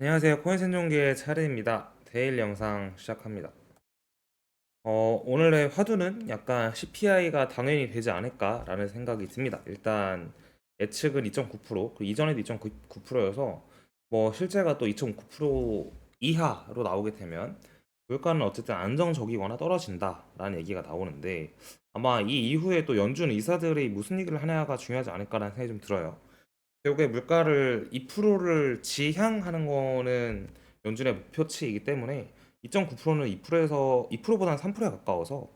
안녕하세요. 코인 생존기의 차례입니다. 데일 영상 시작합니다. 어, 오늘의 화두는 약간 CPI가 당연히 되지 않을까라는 생각이 듭니다. 일단 예측은 2.9%, 그 이전에도 2.9%여서 뭐 실제가 또 2.9% 이하로 나오게 되면 물가는 어쨌든 안정적이거나 떨어진다라는 얘기가 나오는데 아마 이 이후에 또 연준 이사들이 무슨 얘기를 하냐가 중요하지 않을까라는 생각이 좀 들어요. 결국에 물가를 2%를 지향하는 거는 연준의 목표치이기 때문에 2.9%는 2%에서 2%보다는 3%에 가까워서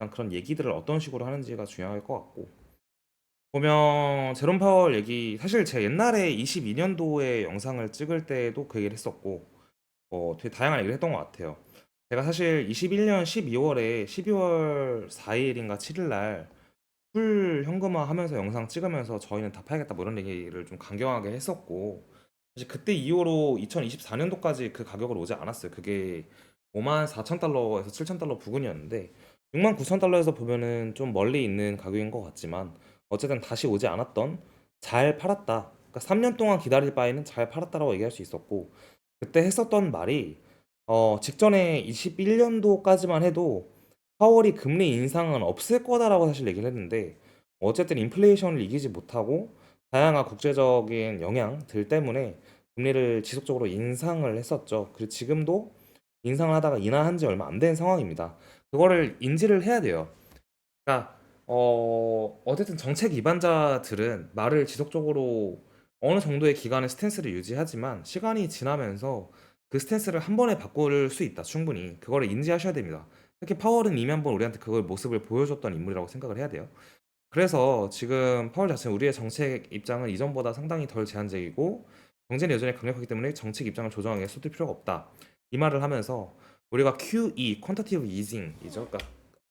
약간 그런 얘기들을 어떤 식으로 하는지가 중요할 것 같고 보면 제롬 파월 얘기 사실 제가 옛날에 22년도에 영상을 찍을 때도 그 얘기를 했었고 어, 되게 다양한 얘기를 했던 것 같아요. 제가 사실 21년 12월에 12월 4일인가 7일 날 풀 현금화 하면서 영상 찍으면서 저희는 다 파야겠다 뭐 이런 얘기를 좀 강경하게 했었고 사실 그때 이후로 2024 년도까지 그 가격으로 오지 않았어요. 그게 5만 4천 달러에서 7천 달러 부근이었는데 6만 9천 달러에서 보면은 좀 멀리 있는 가격인 것 같지만 어쨌든 다시 오지 않았던 잘 팔았다. 그러니까 3 년 동안 기다릴 바에는 잘 팔았다라고 얘기할 수 있었고 그때 했었던 말이 어 직전에 21 년도까지만 해도 파월이 금리 인상은 없을 거다라고 사실 얘기를 했는데 어쨌든 인플레이션을 이기지 못하고 다양한 국제적인 영향들 때문에 금리를 지속적으로 인상을 했었죠. 그리고 지금도 인상을 하다가 인하한 지 얼마 안 된 상황입니다. 그거를 인지를 해야 돼요. 그러니까 어 어쨌든 정책 입안자들은 말을 지속적으로 어느 정도의 기간의 스탠스를 유지하지만 시간이 지나면서 그 스탠스를 한 번에 바꿀 수 있다. 충분히. 그거를 인지하셔야 됩니다. 특히 파월은 이미 한번 우리한테 그걸 모습을 보여줬던 인물이라고 생각을 해야 돼요. 그래서 지금 파월 자체는 우리의 정책 입장은 이전보다 상당히 덜 제한적이고 경제는 여전히 강력하기 때문에 정책 입장을 조정하기 위해 쏟을 필요가 없다. 이 말을 하면서 우리가 QE, Quantitative Easing이죠. 그러니까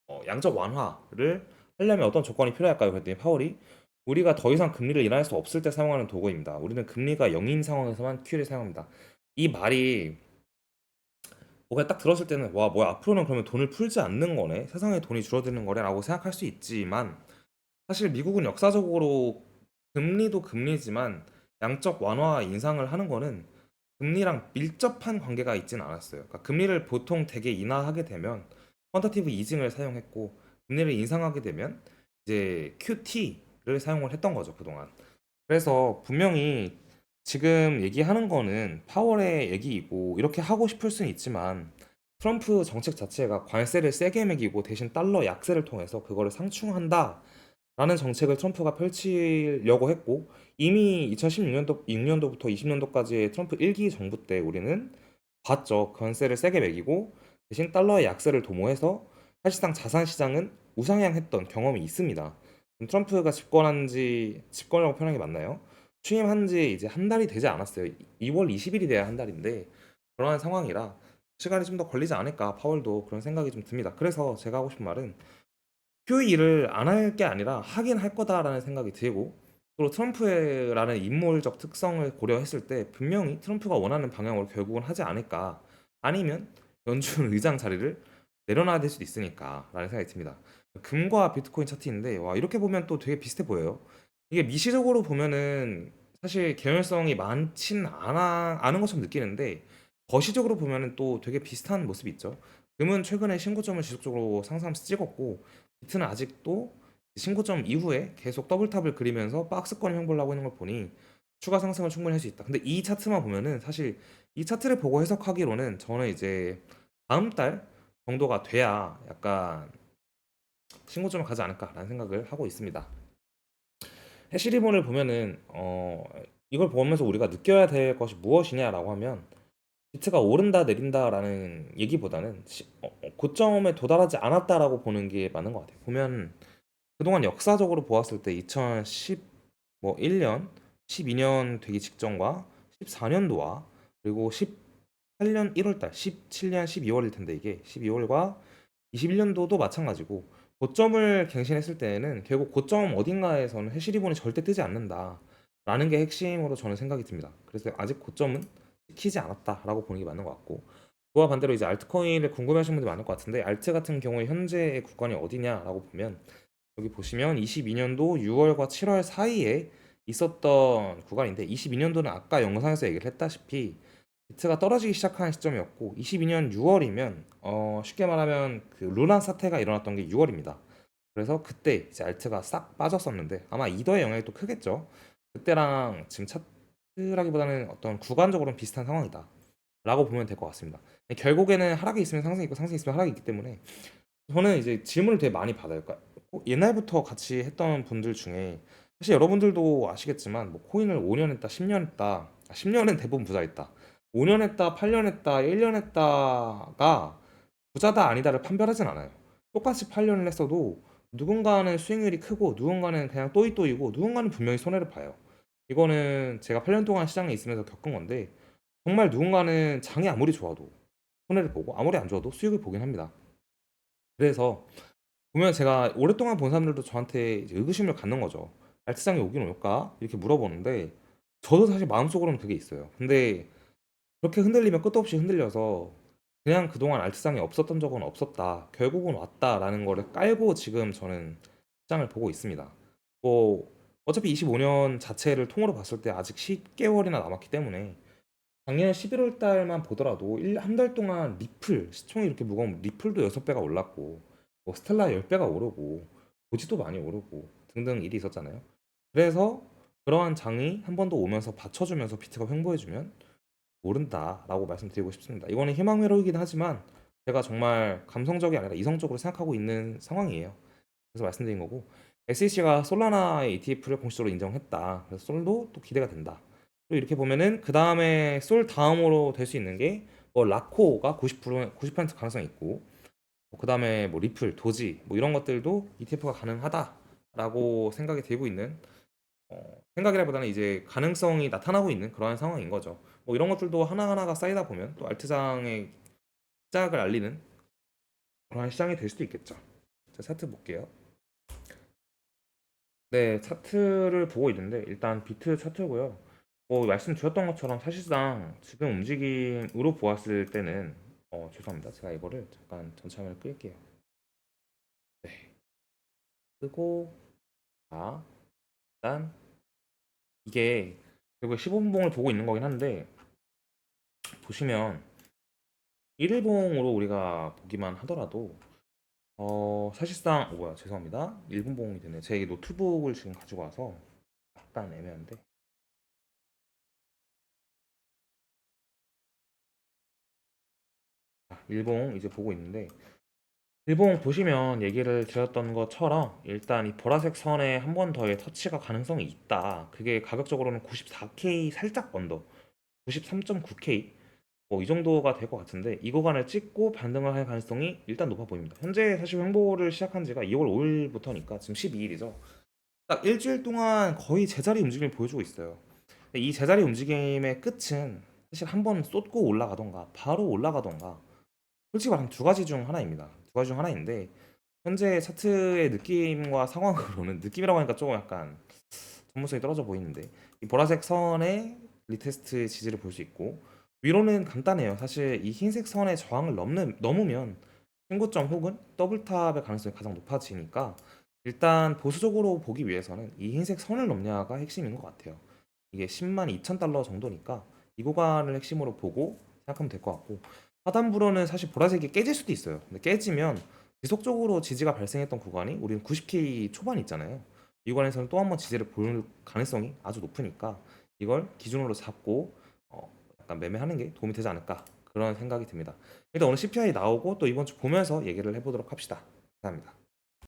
어, 양적 완화를 하려면 어떤 조건이 필요할까요? 그랬더니 파월이 우리가 더 이상 금리를 인하할 수 없을 때 사용하는 도구입니다. 우리는 금리가 0인 상황에서만 QE를 사용합니다. 이 말이 뭐가 딱 들었을 때는 와 뭐야 앞으로는 그러면 돈을 풀지 않는 거네 세상에 돈이 줄어드는 거래라고 생각할 수 있지만 사실 미국은 역사적으로 금리도 금리지만 양적 완화 인상을 하는 거는 금리랑 밀접한 관계가 있지는 않았어요. 그러니까 금리를 보통 되게 인하하게 되면 퀀터티브 이징을 사용했고 금리를 인상하게 되면 이제 QT를 사용을 했던 거죠, 그동안. 그래서 분명히 지금 얘기하는 거는 파월의 얘기이고 이렇게 하고 싶을 수는 있지만 트럼프 정책 자체가 관세를 세게 매기고 대신 달러 약세를 통해서 그거를 상충한다. 라는 정책을 트럼프가 펼치려고 했고 이미 2016년도 6년도부터 20년도까지의 트럼프 1기 정부 때 우리는 봤죠. 관세를 세게 매기고 대신 달러의 약세를 도모해서 사실상 자산 시장은 우상향했던 경험이 있습니다. 트럼프가 집권한 지 집권이라고 표현하는 게 맞나요? 취임한 지 이제 한 달이 되지 않았어요. 2월 20일이 돼야 한 달인데 그러한 상황이라 시간이 좀 더 걸리지 않을까 파월도 그런 생각이 좀 듭니다. 그래서 제가 하고 싶은 말은 QE를 안할 게 아니라 하긴 할 거다라는 생각이 들고 그리고 트럼프라는 인물적 특성을 고려했을 때 분명히 트럼프가 원하는 방향으로 결국은 하지 않을까 아니면 연준 의장 자리를 내려놔야 될 수도 있으니까라는 생각이 듭니다. 금과 비트코인 차트인데 와 이렇게 보면 또 되게 비슷해 보여요. 이게 미시적으로 보면은 사실 개연성이 많진 않아 않은 것처럼 느끼는데 거시적으로 보면은 또 되게 비슷한 모습이 있죠. 금은 최근에 신고점을 지속적으로 상승하면서 찍었고 비트는 아직도 신고점 이후에 계속 더블탑을 그리면서 박스권 형벌을 하고 있는 걸 보니 추가 상승을 충분히 할 수 있다. 근데 이 차트만 보면은 사실 이 차트를 보고 해석하기로는 저는 이제 다음 달 정도가 돼야 약간 신고점을 가지 않을까라는 생각을 하고 있습니다. 해시리본을 보면은 어 이걸 보면서 우리가 느껴야 될 것이 무엇이냐라고 하면 비트가 오른다 내린다라는 얘기보다는 시- 어, 어, 고점에 도달하지 않았다라고 보는 게 맞는 것 같아요. 보면 그동안 역사적으로 보았을 때 2010, 뭐 1년, 12년 되기 직전과 14년도와 그리고 18년 1월달, 17년 12월일 텐데 이게 12월과 21년도도 마찬가지고 고점을 갱신했을 때에는 결국 고점 어딘가에서는 해시리본이 절대 뜨지 않는다라는 게 핵심으로 저는 생각이 듭니다. 그래서 아직 고점은 지키지 않았다라고 보는 게 맞는 것 같고 그와 반대로 이제 알트코인을 궁금해하시는 분들이 많을 것 같은데 알트 같은 경우에 현재의 구간이 어디냐라고 보면 여기 보시면 22년도 6월과 7월 사이에 있었던 구간인데 22년도는 아까 영상에서 얘기를 했다시피 비트가 떨어지기 시작한 시점이었고 22년 6월이면 어, 쉽게 말하면 그 루나 사태가 일어났던 게 6월입니다. 그래서 그때 이제 알트가 싹 빠졌었는데 아마 이더의 영향이 또 크겠죠. 그때랑 지금 차트라기보다는 어떤 구간적으로는 비슷한 상황이다. 라고 보면 될 것 같습니다. 결국에는 하락이 있으면 상승이 있고 상승이 있으면 하락이 있기 때문에 저는 이제 질문을 되게 많이 받아요. 그러니까 옛날부터 같이 했던 분들 중에 사실 여러분들도 아시겠지만 뭐 코인을 5년 했다, 10년 했다, 10년은 대부분 부자했다. 5년 했다, 8년 했다, 1년 했다가 부자다 아니다를 판별하진 않아요. 똑같이 8년을 했어도 누군가는 수익률이 크고 누군가는 그냥 또이또이고 누군가는 분명히 손해를 봐요. 이거는 제가 8년 동안 시장에 있으면서 겪은 건데 정말 누군가는 장이 아무리 좋아도 손해를 보고 아무리 안 좋아도 수익을 보긴 합니다. 그래서 보면 제가 오랫동안 본 사람들도 저한테 의구심을 갖는 거죠. 알트장이 오긴 올까? 이렇게 물어보는데 저도 사실 마음속으로는 그게 있어요. 근데 그렇게 흔들리면 끝도 없이 흔들려서 그냥 그동안 알트상이 없었던 적은 없었다. 결국은 왔다라는 거를 깔고 지금 저는 시장을 보고 있습니다. 뭐 어차피 25년 자체를 통으로 봤을 때 아직 10개월이나 남았기 때문에 작년 11월 달만 보더라도 한 달 동안 리플 시총이 이렇게 무거운 리플도 6배가 올랐고 뭐 스텔라 10배가 오르고 고지도 많이 오르고 등등 일이 있었잖아요. 그래서 그러한 장이 한 번 더 오면서 받쳐주면서 비트가 횡보해주면 모른다라고 말씀드리고 싶습니다. 이거는 희망 회로이긴 하지만 제가 정말 감성적이 아니라 이성적으로 생각하고 있는 상황이에요. 그래서 말씀드린 거고 SEC가 솔라나의 ETF를 공식적으로 인정했다. 그래서 솔도 또 기대가 된다. 또 이렇게 보면은 그 다음에 솔 다음으로 될 수 있는 게 뭐 라코가 90% 90% 가능성이 있고 그 다음에 뭐 리플, 도지 뭐 이런 것들도 ETF가 가능하다라고 생각이 들고 있는 어, 생각이라보다는 이제 가능성이 나타나고 있는 그러한 상황인 거죠. 뭐 이런 것들도 하나하나가 쌓이다 보면 또 알트장의 시작을 알리는 그러한 시장이 될 수도 있겠죠. 자, 차트 볼게요. 네, 차트를 보고 있는데 일단 비트 차트고요. 뭐 말씀드렸던 것처럼 사실상 지금 움직임으로 보았을 때는 어, 죄송합니다. 제가 이거를 잠깐 화면을 끌게요. 네. 끄고 자, 일단 이게 결국 15분봉을 보고 있는 거긴 한데 보시면 1일봉으로 우리가 보기만 하더라도 어 사실상 어, 뭐야 죄송합니다. 1분봉이 되네. 제 노트북을 지금 가지고 와서 약간 애매한데. 자, 일봉 이제 보고 있는데 일봉 보시면 얘기를 드렸던 것처럼 일단 이 보라색 선에 한 번 더의 터치가 가능성이 있다. 그게 가격적으로는 94K 살짝 언더 93.9K 뭐 이 정도가 될 것 같은데 이 구간을 찍고 반등을 할 가능성이 일단 높아 보입니다. 현재 사실 횡보를 시작한 지가 2월 5일부터니까 지금 12일이죠. 딱 일주일 동안 거의 제자리 움직임을 보여주고 있어요. 이 제자리 움직임의 끝은 사실 한 번 쏟고 올라가던가 바로 올라가던가 솔직히 말하면 두 가지 중 하나입니다. 두 가지 중 하나인데 현재 차트의 느낌과 상황으로는 느낌이라고 하니까 조금 약간 전문성이 떨어져 보이는데 이 보라색 선의 리테스트 지지를 볼 수 있고 위로는 간단해요. 사실 이 흰색 선의 저항을 넘는, 넘으면 신고점 혹은 더블탑의 가능성이 가장 높아지니까 일단 보수적으로 보기 위해서는 이 흰색 선을 넘냐가 핵심인 것 같아요. 이게 10만 2천 달러 정도니까 이 구간을 핵심으로 보고 생각하면 될 것 같고 하단부로는 사실 보라색이 깨질 수도 있어요. 근데 깨지면 지속적으로 지지가 발생했던 구간이 우리는 90K 초반 있잖아요. 이 구간에서는 또 한 번 지지를 볼 가능성이 아주 높으니까 이걸 기준으로 잡고 어, 약간 매매하는 게 도움이 되지 않을까 그런 생각이 듭니다. 일단 오늘 CPI 나오고 또 이번 주 보면서 얘기를 해보도록 합시다. 감사합니다.